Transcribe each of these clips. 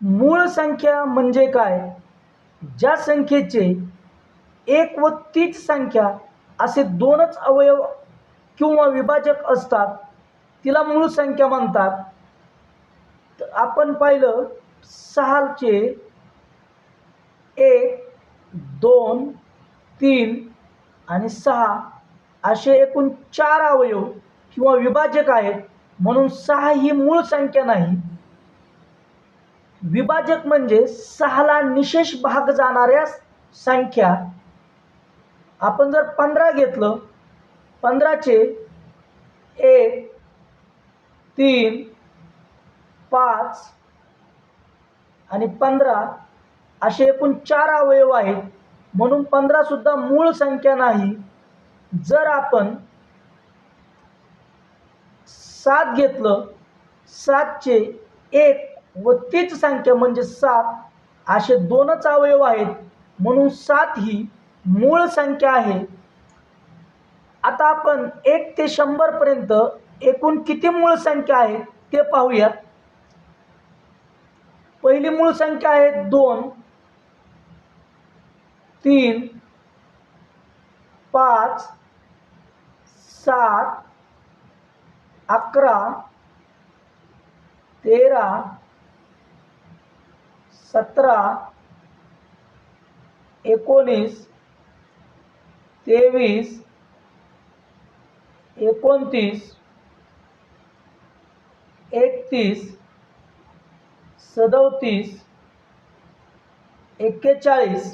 मूळ संख्या म्हणजे काय? ज्या संख्येचे एक व तीच संख्या असे दोनच अवयव किंवा विभाजक असतात तिला मूळ संख्या म्हणतात. तर आपण पाहिलं सहाचे एक दोन तीन आणि सहा असे एकूण चार अवयव किंवा विभाजक आहेत. म्हणून सहा ही मूळ संख्या नाही. विभाजक म्हणजे सहाला निशेष भाग जाणाऱ्या संख्या. आपण जर पंधरा घेतलं पंधराचे एक तीन पाच आणि पंधरा असे एकूण चार अवयव आहेत. म्हणून पंधरासुद्धा मूळ संख्या नाही. जर आपण सात घेतलं सातचे एक व तीच संख्या म्हणजे सात. असे दोनच अवयव आहेत. म्हणून सात ही मूळ संख्या आहे. आता आपण एक ते शंभरपर्यंत एकूण किती मूळ संख्या आहेत ते पाहूयात पहिली मूळ संख्या आहे दोन तीन पाच सात अकरा तेरा सतरा एकोणीस तेवीस एकोणतीस एकतीस सदोतीस एक्केचाळीस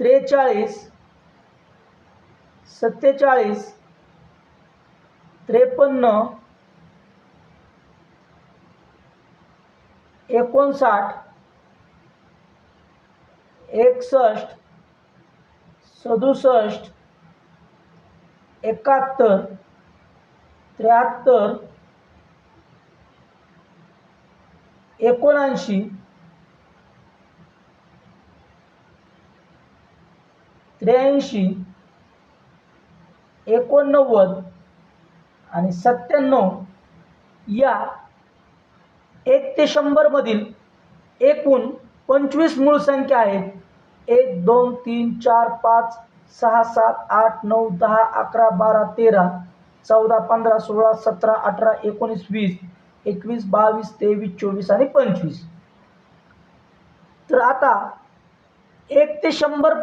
त्रेचाळीस सत्तेचाळीस त्रेपन्न एकोणसाठ एकसष्ट सदुसष्ट एकाहत्तर त्र्याहत्तर एकोणऐंशी त्र्याऐंशी एकोणनव्वद आणि सत्त्याण्णव या एक ते शंभरमधील एकूण पंचवीस मूळ संख्या आहेत. एक दोन तीन चार पाच सहा सात आठ नऊ दहा अकरा बारा तेरा चौदा पंधरा सोळा सतरा अठरा एकोणीस वीस एकवीस बावीस तेवीस चोवीस आणि पंचवीस. तर आता एक ते शंभर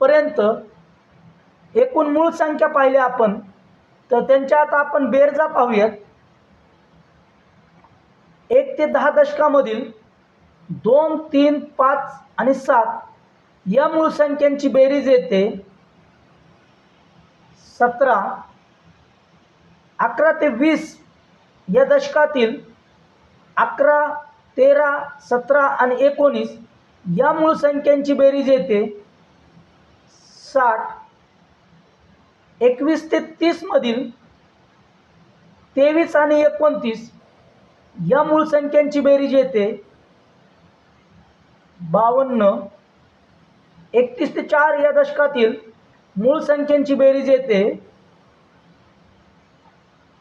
पर्यंत एकूण मूळ संख्या पाहिल्या आपण तर त्यांच्या आता आपण बेरजा पाहूयात. एक ते दहा दशकामधील दोन तीन पाच आणि सात या मूळ संख्यांची बेरीज येते. सतरा अकरा ते वीस या दशकातील अकरा तेरा सतरा आणि एकोणीस या मूळ संख्यांची बेरीज येते. साठ एकवीस ते तीसमधील तेवीस आणि एकोणतीस या मूळ संख्यांची बेरीज येते बावन्न. एकतीस ते चार या दशकातील मूळ संख्यांची बेरीज येते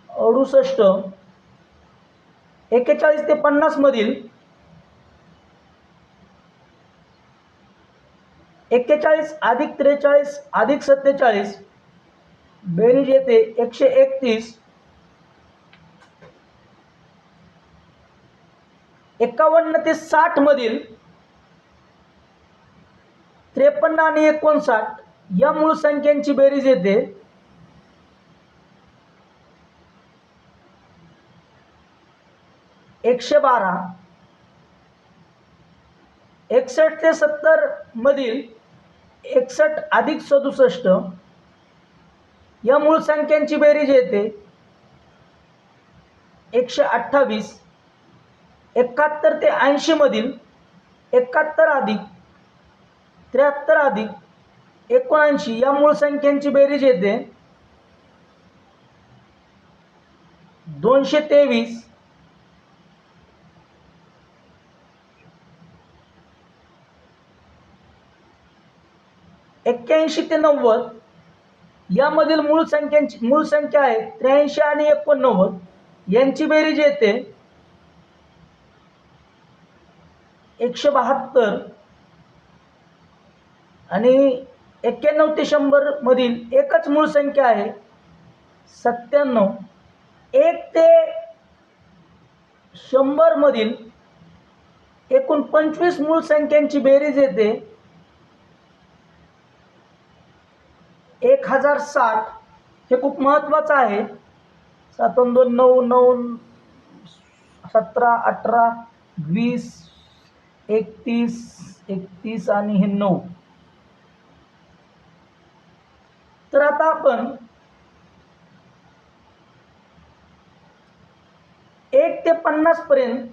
अडुसष्ट. एक्केचाळीस ते पन्नासमधील एक्केचाळीस अधिक त्रेचाळीस अधिक सत्तेचाळीस बेरीज येते एकशे एकतीस. एकावन्न ते साठ मधील त्रेपन्न आणि एकोणसाठ या मूळ संख्यांची बेरीज येते. एकशे बारा एकसष्ट ते सत्तर मधील एकसष्ट अधिक सदुसष्ट या मूळ संख्यांची बेरीज येते. एकशे अठ्ठावीस एकाहत्तर ते ऐंशीमधील एकाहत्तर अधिक त्र्याहत्तर अधिक एकोणऐंशी या मूळ संख्यांची बेरीज येते. दोनशे तेवीस एक्क्याऐंशी ते नव्वद यामधील मूळ संख्यांची मूळ संख्या आहे त्र्याऐंशी आणि एकोणनव्वद. यांची बेरीज येते. एकशे बहात्तर. आणि एक्क्याण्णव ते शंभरमधील एकच मूळ संख्या आहे सत्त्याण्णव. एक ते शंभरमधील एकूण पंचवीस मूळ संख्यांची बेरीज येते एक हजार साठ. हे खूप महत्त्वाचं आहे. सातून दोन नऊ नऊ सतरा अठरा वीस एकतीस एकतीस आणि हे नऊ. तर आता आपण एक ते पन्नास पर्यंत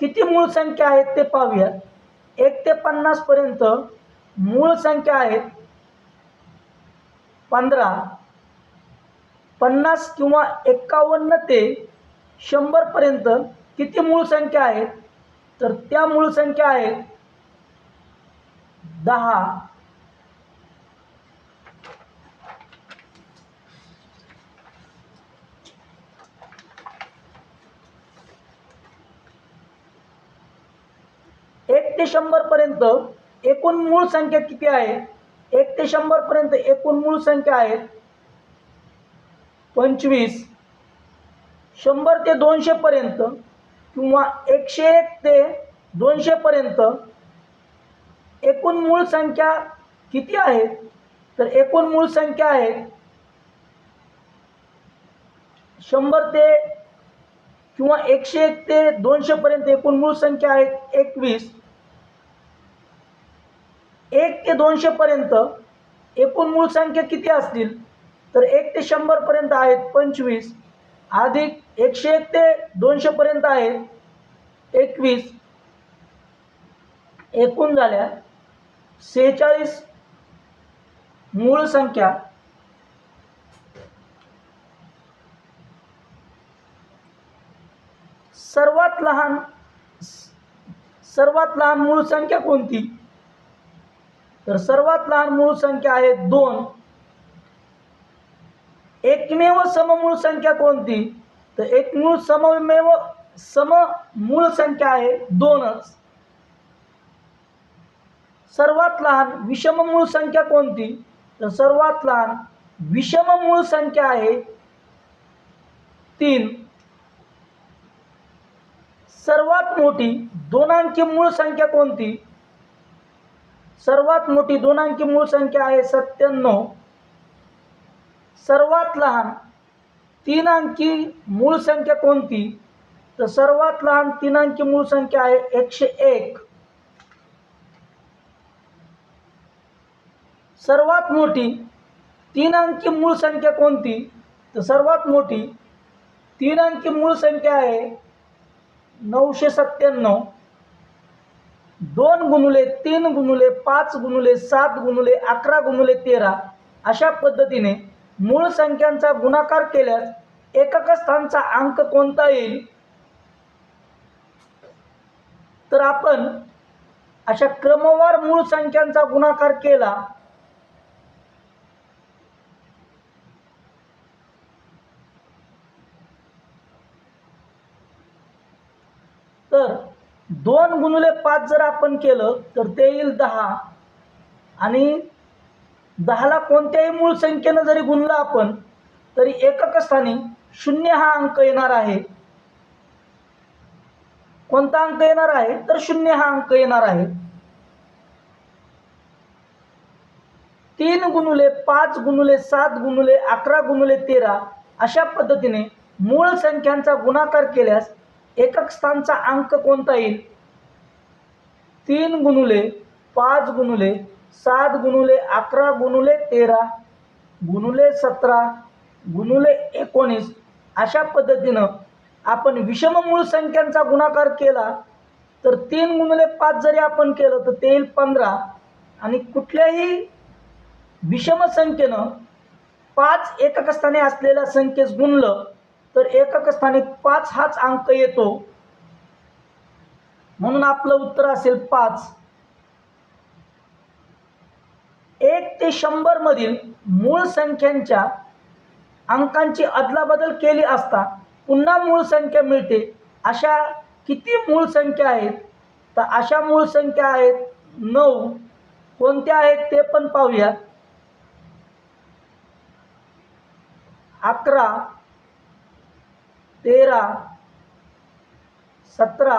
किती मूळ संख्या आहेत ते पाहूया. एक ते पन्नास पर्यंत मूळ संख्या आहेत पंधरा पन्नास किंवा एक्कावन्न ते शंभरपर्यंत किती मूळ संख्या आहेत? तर त्या मूळ संख्या आहेत दहा. एक ते शंभर पर्यंत एकूण मूळ संख्या किती आहे? एक ते शंभरपर्यंत एकूण मूळ संख्या आहेत पंचवीस. शंभर ते दोनशे पर्यंत किंवा एकशे एक ते दोनशेपर्यंत एकूण मूळ संख्या किती आहेत तर एकूण मूळ संख्या आहेत शंभर ते किंवा एकशे एक ते दोनशेपर्यंत एकूण मूळ संख्या आहेत एकवीस. एक ते दोनशेपर्यंत एकूण मूळ संख्या किती असतील? तर एक ते शंभरपर्यंत आहेत पंचवीस. अधिक एकशे एक ते दोनशेपर्यंत आहेत एकवीस एकूण झाल्या सेहेचाळीस मूळ संख्या. सर्वात लहान सर्वात लहान मूळ संख्या कोणती? तर सर्वात लहान मूळ संख्या आहे दोन. एकमेव सममूळ संख्या कोणती? तर एक मूळ सममेव सम मूळ संख्या आहे दोनच. सर्वात लहान विषम मूळ संख्या कोणती? तर सर्वात लहान विषम मूळ संख्या आहे तीन. सर्वात मोठी दोनांकी मूळ संख्या कोणती? सर्वात मोठी दोन अंकी मूळ संख्या आहे सत्त्याण्णव. सर्वात लहान तीन अंकी मूळ संख्या कोणती? तर सर्वात लहान तीन अंकी मूळ संख्या आहे एकशे एक. सर्वात मोठी तीन अंकी मूळ संख्या कोणती? तर सर्वात मोठी तीन अंकी मूळ संख्या आहे नऊशे सत्त्याण्णव. दोन गुणुले तीन गुणुले पाच गुणुले सात गुणुले अकरा गुणुले तेरा. अशा पद्धतीने मूळ संख्यांचा गुणाकार केल्यास एकक स्थानचा अंक कोणता येईल? तर आपण अशा क्रमवार मूळ संख्यांचा गुणाकार केला. तर दोन गुणुले पाच जर आपण केलं तर ते येईल दहा. आणि दहाला कोणत्याही मूळ संख्येनं जरी गुणला आपण तरी एकक स्थानी शून्य हा अंक येणार आहे. कोणता अंक येणार आहे? तर शून्य हा अंक येणार आहे. तीन गुणुले पाच गुणुले सात गुणुले अकरा गुणुले तेरा अशा पद्धतीने मूळ संख्यांचा गुणाकार केल्यास एकक स्थानचा अंक कोणता येईल? तीन गुणुले पाच गुणुले सात गुणुले अकरा गुणुले तेरा गुणुले सतरा गुणुले एकोणीस अशा पद्धतीनं आपण विषम मूळ संख्यांचा गुणाकार केला तर तीन गुणुले पाच जरी आपण केलं तर ते येईल पंधरा. आणि कुठल्याही विषम संख्येनं पाच एककस्थानी असलेल्या संख्येस गुणलं तर एककस्थानी पाच हाच अंक येतो. म्हणून आपलं उत्तर असेल पाच. एक ते शंभर मधील मूळ संख्यांच्या अंकांची अदलाबदल केली असता पुन्हा मूळ संख्या मिळते. अशा किती मूळ संख्या आहेत? तर अशा मूळ संख्या आहेत नऊ. कोणत्या आहेत ते पण पाहूया. अकरा तेरा सतरा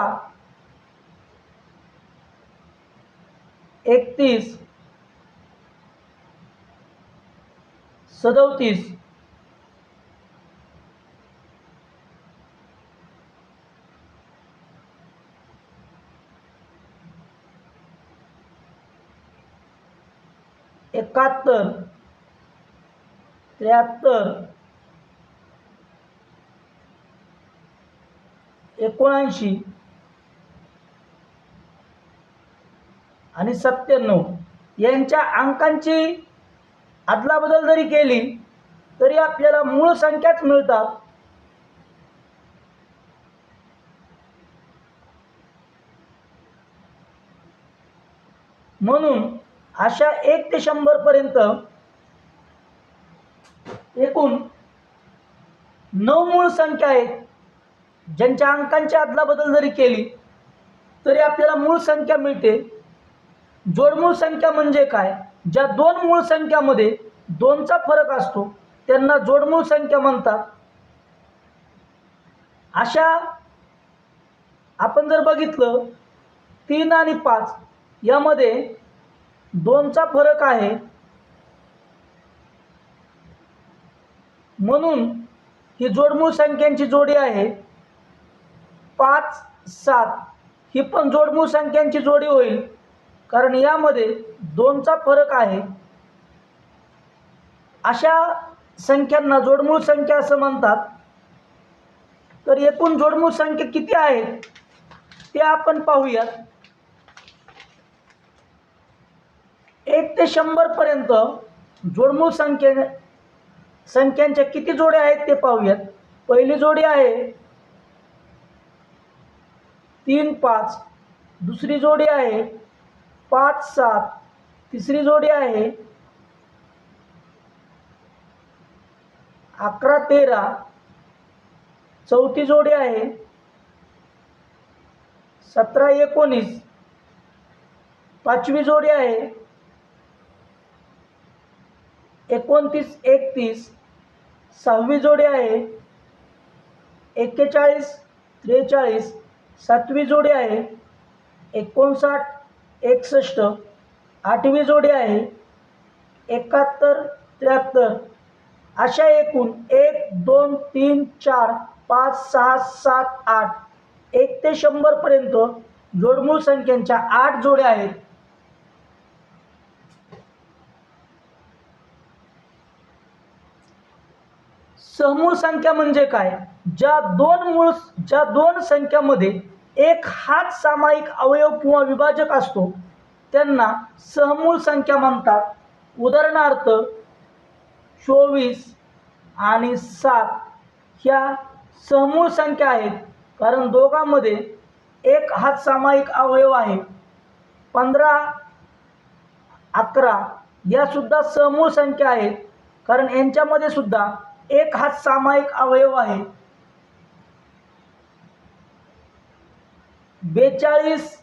एकतीस सदोतीस. एकाहत्तर. त्र्याहत्तर. एकोणऐंशी. आणि सत्त्याण्णव. यांच्या अंकांची अदलाबदल जरी केली तरी आपल्याला मूळ संख्याच मिळतात. म्हणून अशा एक ते शंभरपर्यंत एकूण नऊ मूळ संख्या आहेत. ज्यांच्या अंकांची अदलाबदल जरी केली तरी आपल्याला मूळ संख्या मिळते. जोडमूळ संख्या म्हणजे काय? ज्या दोन मूळ संख्यामध्ये दोनचा फरक असतो त्यांना जोडमूळ संख्या म्हणतात. अशा आपण जर बघितलं तीन आणि पाच यामध्ये दोनचा फरक आहे. म्हणून ही जोडमूळ संख्यांची जोडी आहे. पाच सात ही पण जोडमूळ संख्यांची जोडी होईल. कारण यामध्ये दोनचा फरक आहे. अशा संख्यांना जोडमूळ संख्या असं म्हणतात. तर एकूण जोडमूळ संख्या किती आहेत ते आपण पाहूयात. एक ते शंभरपर्यंत जोडमूळ संख्ये संख्यांच्या किती जोड्या आहेत ते पाहूयात. पहिली जोडी आहे. तीन पाच. दुसरी जोडी आहे. पाच सात. तिसरी जोडी आहे. अकरा तेरा. चौथी जोडी आहे. सतरा एकोणीस. पाचवी जोडी आहे. एकोणतीस एकतीस. सहावी जोडी आहे. एक्केचाळीस त्रेचाळीस. सातवी जोडी आहे. एकोणसाठ एकसष्ट. आठवी जोडी आहे. एकाहत्तर त्र्याहत्तर. अशा एकूण एक दोन तीन चार पाच सहा सात आठ. एक ते शंभरपर्यंत जोडमूळ संख्यांच्या आठ जोड्या आहेत. समूळ संख्या म्हणजे काय? ज्या दोन मूळ ज्या दोन संख्यामध्ये एक हाच सामायिक अवयव किंवा विभाजक असतो त्यांना सहमूळ संख्या म्हणतात. उदाहरणार्थ चोवीस आणि सात ह्या सहमूळ संख्या आहेत कारण दोघांमध्ये एक हाच सामायिक अवयव आहे. पंधरा अकरा यासुद्धा समूळ संख्या आहेत कारण यांच्यामध्ये सुद्धा एक हाच सामायिक अवयव आहे. बेचाळीस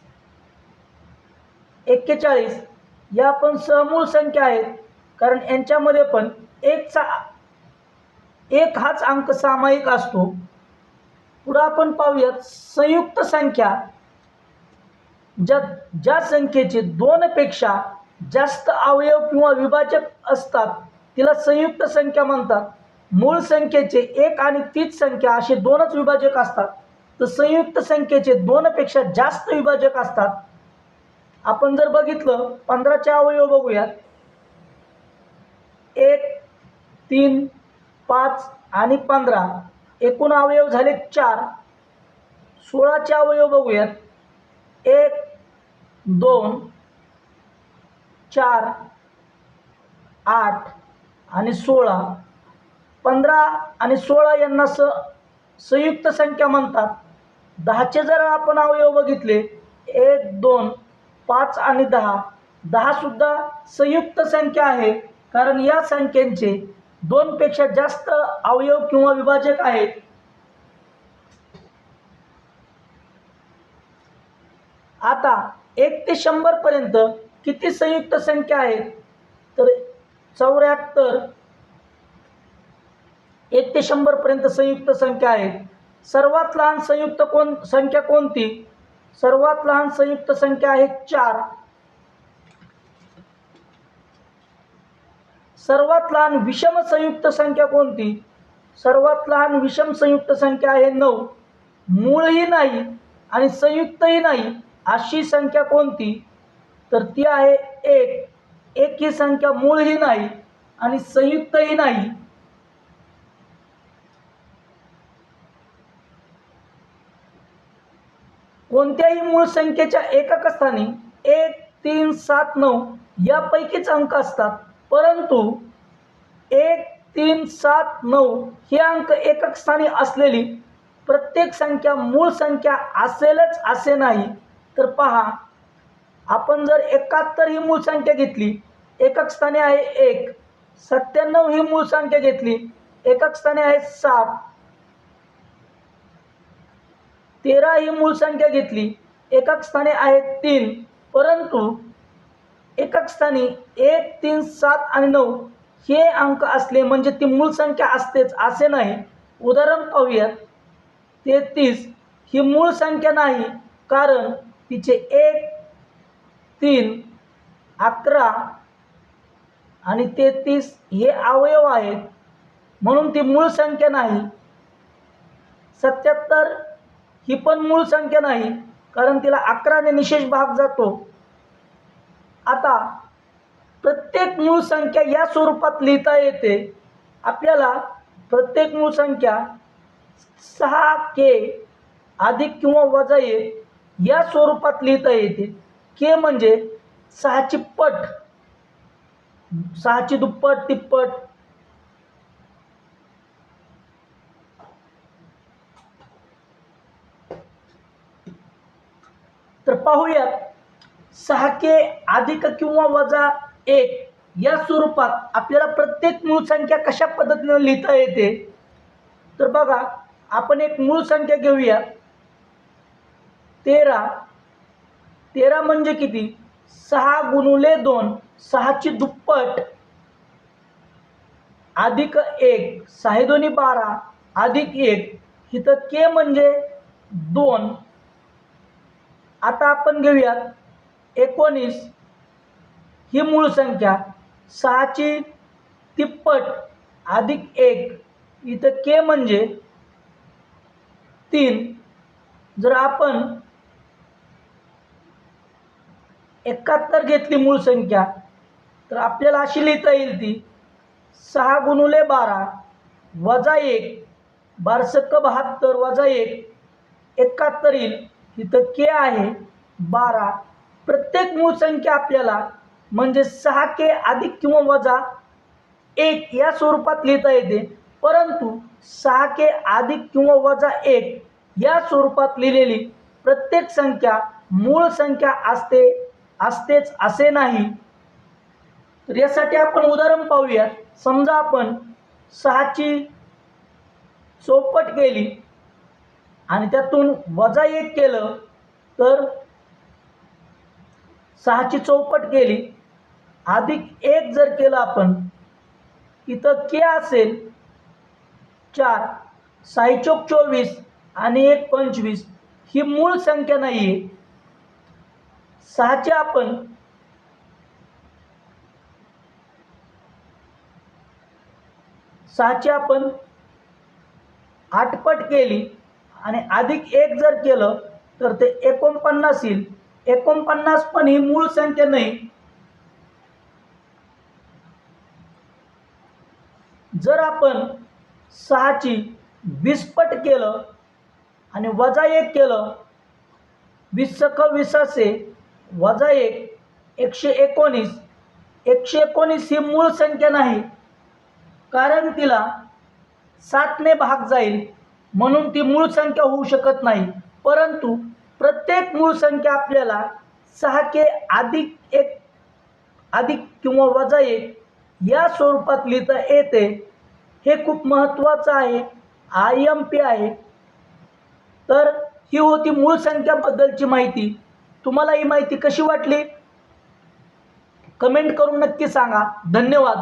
एक्केचाळीस या पण समूळ संख्या आहेत. कारण यांच्यामध्ये पण एकचा एक हाच अंक सामायिक असतो. पुढं आपण पाहूयात संयुक्त संख्या. ज्या ज्या संख्येचे दोनपेक्षा जास्त अवयव किंवा विभाजक असतात तिला संयुक्त संख्या म्हणतात. मूळ संख्येचे एक आणि तीच संख्या असे दोनच विभाजक असतात. तर संयुक्त संख्येचे दोनपेक्षा जास्त विभाजक असतात. आपण जर बघितलं पंधराचे अवयव बघूयात. एक तीन पाच आणि पंधरा. एकूण अवयव झाले चार. सोळाचे अवयव बघूयात. एक दोन चार आठ आणि सोळा. पंधरा आणि सोळा यांना स संयुक्त संख्या म्हणतात. दहाचे जर आपण अवयव बघितले एक दोन पाच आणि दहा दहासुद्धा संयुक्त संख्या आहे. कारण या संख्येचे दोनपेक्षा जास्त अवयव किंवा विभाजक आहेत. आता एक ते शंभरपर्यंत किती संयुक्त संख्या आहेत? तर चौऱ्याहत्तर. एक ते शंभरपर्यंत संयुक्त संख्या आहेत. सर्वात लहान संयुक्त कोण संख्या कोणती? सर्वात लहान संयुक्त संख्या आहे चार. सर्वात लहान विषम संयुक्त संख्या कोणती? सर्वात लहान विषम संयुक्त संख्या आहे नऊ. मूळही नाही आणि संयुक्तही नाही अशी संख्या कोणती? तर ती आहे एक. एक ही संख्या मूळही नाही आणि संयुक्तही नाही. कोणत्याही मूळ संख्येच्या एकक स्थानी एक तीन सात नऊ यापैकीच अंक असतात. परंतु एक तीन सात नऊ हे अंक एकक स्थानी असलेली प्रत्येक संख्या मूळ संख्या असेलच असे नाही तर पहा आपण जर एकाहत्तर ही मूळ संख्या घेतली एकक स्थानी आहे एक सत्त्याण्णव ही मूळ संख्या घेतली एकक स्थानी आहे सात तेरा ही मूळ संख्या घेतली. एकक स्थानी आहेत तीन. परंतु एकक स्थानी एक तीन सात आणि नऊ हे अंक असले म्हणजे ती मूळ संख्या असतेच असे नाही. उदाहरण पाहूयात. तेहतीस ही मूळ संख्या नाही कारण तिचे एक तीन अकरा आणि तेहतीस हे अवयव आहेत. म्हणून ती मूळ संख्या नाही. सत्याहत्तर ही पण मूळ संख्या नाही कारण तिला अकराने निशेष भाग जातो. आता प्रत्येक मूळ संख्या या स्वरूपात लिहिता येते. आपल्याला प्रत्येक मूळ संख्या सहा के अधिक किंवा वजा एक या स्वरूपात लिहिता येते. के म्हणजे सहाची पट सहाची दुप्पट तिप्पट तर पाहूयात. सहा के अधिक किंवा वजा एक या स्वरूपात आपल्याला प्रत्येक मूळ संख्या कशा पद्धतीने लिहिता येते? तर बघा आपण एक मूळ संख्या घेऊया. तेरा. तेरा म्हणजे किती? सहा गुणुले दोन सहाची दुप्पट. अधिक एक सहा दोन्ही बारा. अधिक एक इथं के म्हणजे दोन. आता आपण घेऊयात एकोणीस. ही मूळ संख्या सहाची तिप्पट अधिक एक. इथं के म्हणजे तीन. जर आपण एकाहत्तर घेतली मूळ संख्या तर आपल्याला अशी लिहिता येईल ती सहा गुणुले बारा वजा एक बारसक्क बहात्तर वजा एक एकाहत्तर येईल. इथं के आहे बारा. प्रत्येक मूळ संख्या आपल्याला म्हणजे सहा के अधिक किंवा वजा एक या स्वरूपात लिहिता येते. परंतु सहा के अधिक किंवा वजा एक या स्वरूपात लिहिलेली प्रत्येक संख्या मूळ संख्या असते असतेच असे नाही. तर यासाठी आपण उदाहरण पाहूयात. समजा आपण सहाची चौपट केली. आणि त्यातून वजा एक केलं तर सहाची चौपट केली. अधिक एक जर केलं आपण इथं के असेल चार साई चौक चोवीस आणि एक पंचवीस ही मूळ संख्या नाही आहे सहाचे आपण सहाची आपण आठपट केली. आणि अधिक एक जर केलं तर ते एकोणपन्नास येईल. एकोणपन्नास पण ही मूळ संख्या नाही. जर आपण सहाची वीसपट केलं आणि वजा एक केलं वीस सख वीसाशे वजा एक एकशे एकोणीस. एकशे एकोणीस ही मूळ संख्या नाही. कारण तिला सातने भाग जाईल. म्हणून ती मूळ संख्या होऊ शकत नाही. परंतु प्रत्येक मूळ संख्या आपल्याला सहा के अधिक एक अधिक किंवा वजा एक या स्वरूपात लिहिता येते. हे खूप महत्त्वाचं आहे. आय एम पी आहे. तर ही होती मूळ संख्याबद्दलची माहिती. तुम्हाला ही माहिती कशी वाटली? कमेंट करून नक्की सांगा. धन्यवाद.